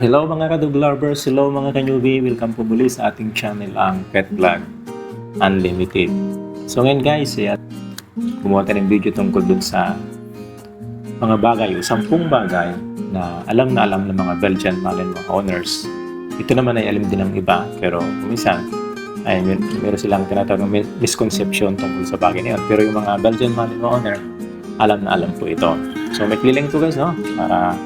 Hello mga kadog lovers, hello mga kanyubi, welcome po muli sa ating channel ang Pet Vlog Unlimited. So ngayon guys, ayan, gumawa tayo ng video tungkol dun sa mga bagay o sampung bagay na alam na alam ng mga Belgian Malinois owners. Ito naman ay alam din ng iba, pero kumisan ay mer- meron silang tinatawag na mi- misconception tungkol sa bagay na yun. Pero yung mga Belgian Malinois owner, alam na alam po ito. So may lang to guys, no? Para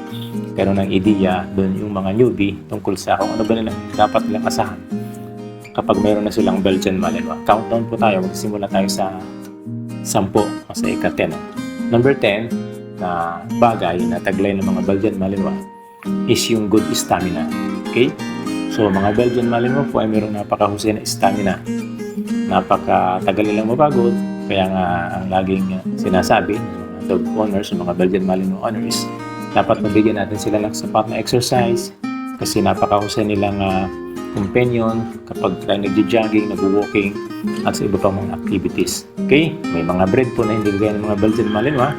karoon ng ideya doon yung mga newbie tungkol sa kung ano ba nilang dapat nilang asahan kapag meron na silang Belgian Malinois. Countdown po tayo. Magsimula tayo sa 10 o sa ika-10. Number 10 na bagay na taglay ng mga Belgian Malinois is yung good stamina. Okay? So, mga Belgian Malinois po ay mayroong napakahusay na stamina. Napakatagal nilang mapagod. Kaya nga, ang laging sinasabi ng mga dog owners, ng mga Belgian Malinois owners, dapat mabigyan natin sila ng sapat na exercise kasi napakahusay nilang uh, companion kapag tayo nagja-jogging, nag-walking at sa iba pang mga activities. Okay? May mga breed po na hindi gaya ng mga Belgian Malinois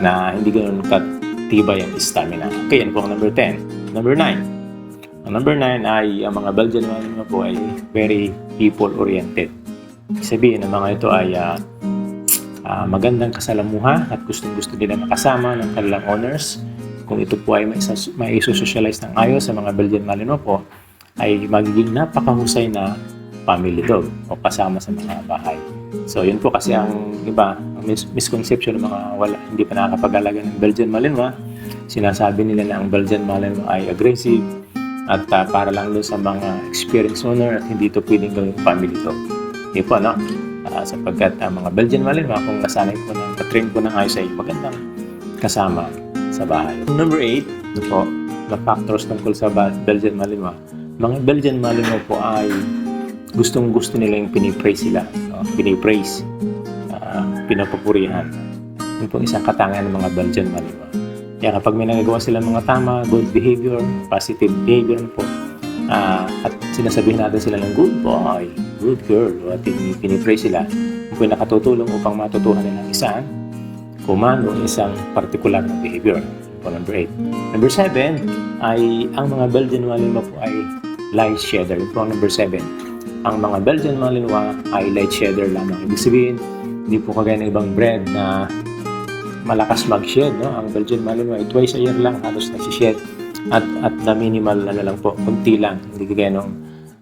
na hindi ganoon katibay ang stamina. Okay, yan po ang number 10. Number 9. Ang number 9 ay ang mga Belgian Malinois po ay very people-oriented. Sabihin ng mga ito ay ah, ah, magandang kasalamuha at gustong-gusto nila makasama ng kanilang owners. Kung ito po ay may socialize ng ayos sa mga Belgian Malinois po, ay magiging napakahusay na family dog o kasama sa mga bahay. So yun po kasi ang iba, ang mis- misconception ng mga wala, hindi pa nakakapag-alaga ng Belgian Malinois, sinasabi nila na ang Belgian Malinois ay aggressive at ah, para lang doon sa mga experienced owner at hindi ito pwedeng gawing family dog. Hindi po, no? Ah, sapagkat ang mga Belgian Malinois, kung nasanay po ng katrain po ng ayos ay magandang kasama sa bahay. Number 8, ito po, na factors tungkol sa Belgian Malinois. Mga Belgian Malinois po ay gustong gusto nila yung pinipraise sila. No? Pinipraise, ah, pinapupurihan. Yun po isang katangian ng mga Belgian Malinois. Kaya kapag may nagagawa sila mga tama, good behavior, positive behavior po, ah, at sinasabihin natin sila ng good boy, good girl, at pin- pinipraise sila, po nakatutulong upang matutuhan nila ang isang komando, isang particular na behavior. Po number 8. Number 7 ay ang mga Belgian Malinois po ay light shedder. Yun po ang number 7. Ang mga Belgian Malinois ay light shedder lamang. Ibig sabihin, hindi po kagaya ng ibang breed na malakas mag-shed. No? Ang Belgian Malinois twice a year lang halos nagsished. At, at na minimal na lang po, kunti lang. Hindi kagaya ng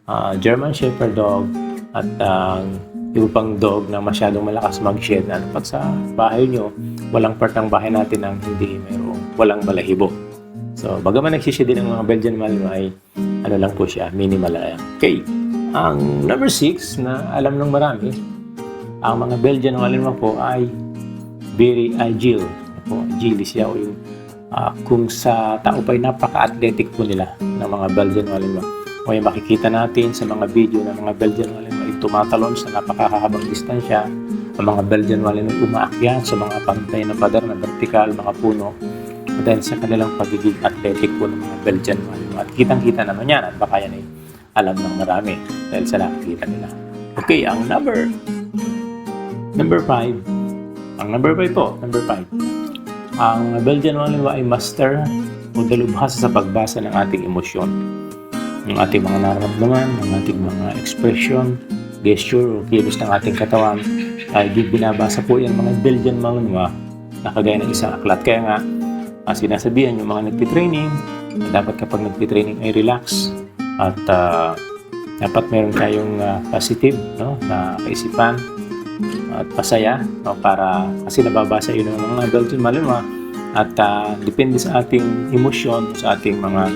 ah, German Shepherd Dog at ang iba pang dog na masyadong malakas mag-shed. Ano, pag sa bahay nyo, walang part ng bahay natin ang hindi mayroong walang balahibo. So, bagaman nagsished din ang mga Belgian Malinois ano lang po siya, minimal lang. Okay. Ang number 6 na alam ng marami, ang mga Belgian Malinois po ay very agile. Po, agile siya o yung ah, kung sa tao pa ay napaka-athletic po nila ng mga Belgian Malinois. O makikita natin sa mga video ng mga Belgian Malinois tumatalon sa napakahabang distansya. Ang mga Belgian Malinois umaakyat sa mga pantay na pader na vertikal, mga puno. Dahil sa kanilang pagiging athletic po ng mga Belgian Malinois. At kitang-kita naman yan at baka yan ay alam ng marami dahil sa nakikita nila. Okay, ang number number 5 ang number 5 po, number 5. Ang Belgian Malinois ay master o dalubhasa sa pagbasa ng ating emosyon. Ng ating mga nararamdaman, ng ating mga expression, gesture o kilos ng ating katawan ay binabasa po yan mga Belgian Malinois na kagaya ng isang aklat. Kaya nga, ang sinasabihan yung mga nagtitraining, na dapat kapag nagtitraining ay relax at ah, dapat meron tayong ah, positive no, na kaisipan at pasaya no, para kasi nababasa yun ng mga Belgian Malinois at ah, depende sa ating emosyon, sa ating mga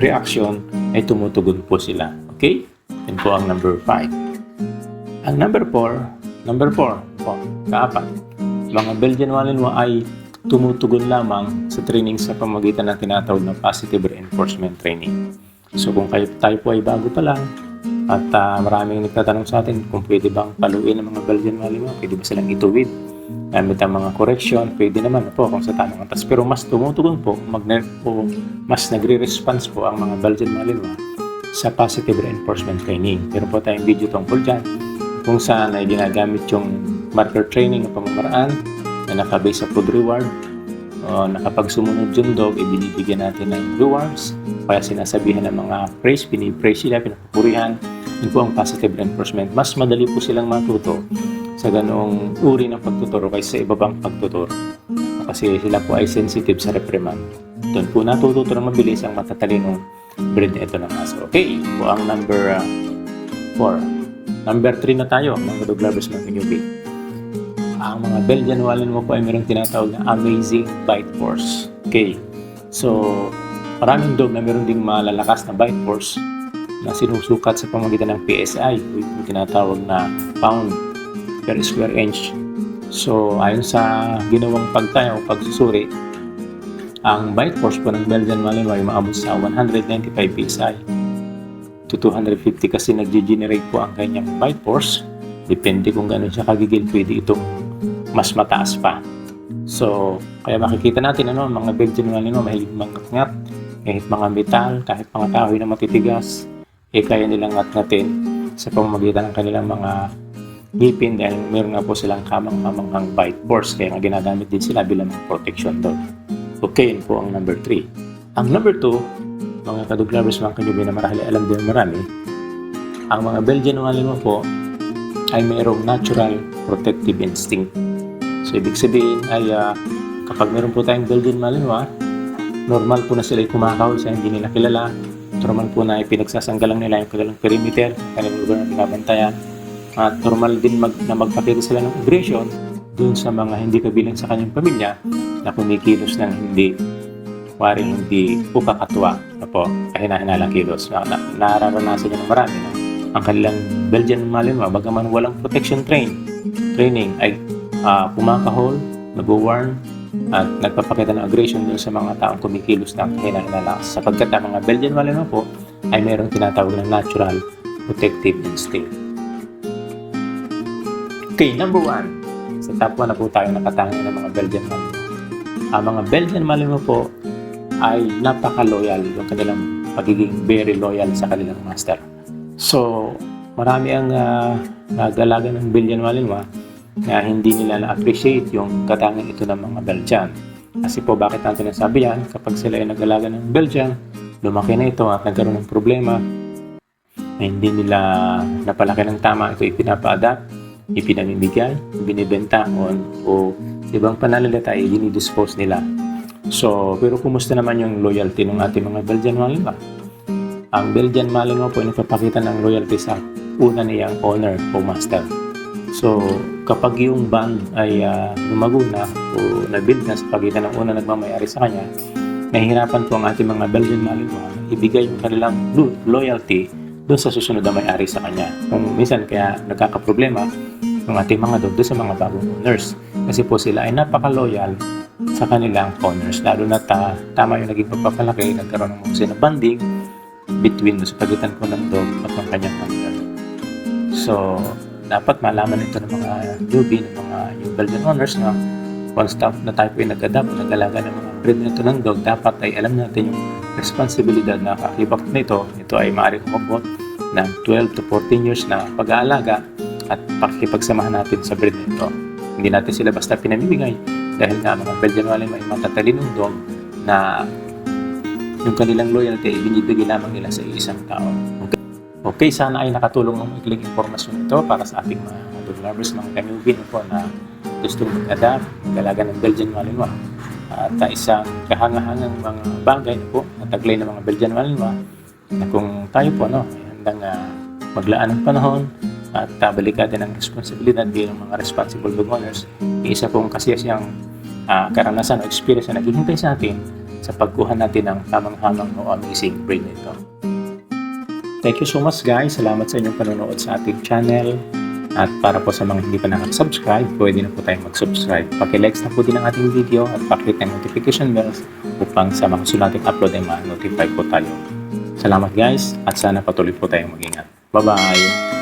reaction ay tumutugon po sila. Okay? Yan po ang number 5. Ang number 4, number 4 po, kaapat. Mga Belgian Malinois ay tumutugon lamang sa training sa pamagitan ng tinatawag na positive reinforcement training. So kung kayo, tayo po ay bago pa lang, at ah, maraming nagtatanong sa atin kung pwede bang paluin ng mga Belgian Malinois, pwede ba silang ituwid? Gamit ang mga correction, pwede naman po kung sa tamang atas. Pero mas tumutugon po, magne, po mas nagre-response po ang mga Belgian Malinois sa positive reinforcement training. Meron po tayong video tungkol dyan kung saan ay ginagamit yung marker training ng pamamaraan na nakabase sa food reward o na kapag sumunod yung dog, eh, binibigyan natin ng rewards. Kaya sinasabihan ng mga praise, pinipraise sila, pinapupurihan. Yun po ang positive reinforcement. Mas madali po silang matuto sa ganoong uri ng pagtuturo kaysa sa iba pang pagtuturo. Kasi sila po ay sensitive sa reprimand. Doon po natututo ng mabilis ang matatalinong breed na ito ng aso. Okay, po ang number 4. Number 3 na tayo, mga dog lovers ng Kinyubi. Ang mga Belgian Malinois po ay mayroong tinatawag na Amazing Bite Force. Okay, so maraming dog na mayroon ding malalakas na bite force na sinusukat sa pamagitan ng PSI, yung tinatawag na pound per square inch. So, ayon sa ginawang pagtaya o pagsusuri, ang bite force po ng Belgian Malinois ay maabot sa 195 PSI to 250 kasi nag-generate po ang kanyang force. Depende kung gano'n siya kagigil, pwede itong mas mataas pa. So, kaya makikita natin ano, mga Belgian Malinois mahilig mangat kahit mga metal, kahit mga kahoy na matitigas, eh kaya nilang ngat-ngatin sa pamamagitan ng kanilang mga ngipin dahil meron nga po silang kamang-kamanghang bite force kaya nga ginagamit din sila bilang protection dog. Okay, yun po ang number 3. Ang number 2, mga kadog lovers, mga kanubi na marahil alam din marami, ang mga Belgian Malinois po ay mayroong natural protective instinct. So, ibig sabihin ay ah, kapag meron po tayong Belgian Malinois, normal po na sila ay kumakahol sa hindi nila kilala. Normal po na ipinagsasanggalang nila yung kanilang perimeter, kanilang lugar na binabantayan. At normal din mag, na magpakita sila ng aggression dun sa mga hindi kabilang sa kanyang pamilya na kumikilos ng hindi waring hindi po kakatuwa na po kahina-hinalang kilos. Na, na, nararanasan niya ng marami na ang kanilang Belgian Malinois, bagaman walang protection train, training ay ah, pumakahol, nag-warn, at nagpapakita ng aggression dun sa mga taong kumikilos ng hinahinalas sapagkat ang mga Belgian Malinois po ay mayroong tinatawag na natural protective instinct. Okay, number one. Sa top 1 na po tayo nakatangi ng mga Belgian Malinois. Ang mga Belgian Malinois po ay napaka-loyal yung kanilang pagiging very loyal sa kanilang master. So, marami ang uh, nag-alaga ng Belgian Malinois na hindi nila na-appreciate yung katangian ito ng mga Belgian. Kasi po, bakit natin nasabi yan? Kapag sila ay nag-alaga ng Belgian, lumaki na ito at nagkaroon ng problema na hindi nila napalaki ng tama, ito ipinapa-adapt, ipinamimigay, binibenta o, o ibang pananalita ay dinidispose nila. So, pero kumusta naman yung loyalty ng ating mga Belgian Malinois? Ang Belgian Malinois po ay nagpapakita ng loyalty sa una niyang owner o master. So, kapag yung band ay uh, lumago na o nabuild na sa pagitan ng una nagmamayari sa kanya, nahihirapan po ang ating mga Belgian Malinois ibigay yung kanilang lo- loyalty doon sa susunod na may-ari sa kanya. Kung minsan kaya nagkakaproblema ng ating mga doon sa mga bagong owners. Kasi po sila ay napaka-loyal sa kanilang owners. Lalo na ta, tama yung naging pagpapalaki, nagkaroon ng mga na banding between sa pagitan po ng dog at ng kanyang owner. So, dapat malaman ito ng mga newbie, ng mga yung Belgian owners na once stop na tayo po ay nag-adapt, nag-alaga ng mga breed na ito ng dog, dapat ay alam natin yung responsibilidad na kakibak nito. Ito ay maaaring umabot ng 12 to 14 years na pag-aalaga at pakikipagsamahan natin sa breed na ito. Hindi natin sila basta pinamimigay dahil nga mga Belgian ay matatalinong dog na yung kanilang loyalty ay binibigay lamang nila sa isang tao. Okay, sana ay nakatulong ang ikling impormasyon ito para sa ating mga dog lovers, mga kanubin po na gustong mag-adapt, mag-alaga ng Belgian Malinois at uh, isang kahangahangang mga bagay na po na taglay ng mga Belgian Malinois na kung tayo po no, ay handang uh, maglaan ng panahon at uh, balikatan ng responsibilidad bilang mga responsible dog owners, isa pong kasiyasiyang uh, karanasan o experience na naghihintay sa atin sa pagkuha natin ng tamang-hamang o amazing breed na ito. Thank you so much guys. Salamat sa inyong panonood sa ating channel. At para po sa mga hindi pa nakasubscribe, pwede na po tayong mag-subscribe. Paki-likes na po din ang ating video at pakit ang notification bells upang sa mga sunod nating upload ay ma-notify po tayo. Salamat guys at sana patuloy po tayong mag-ingat. Bye-bye!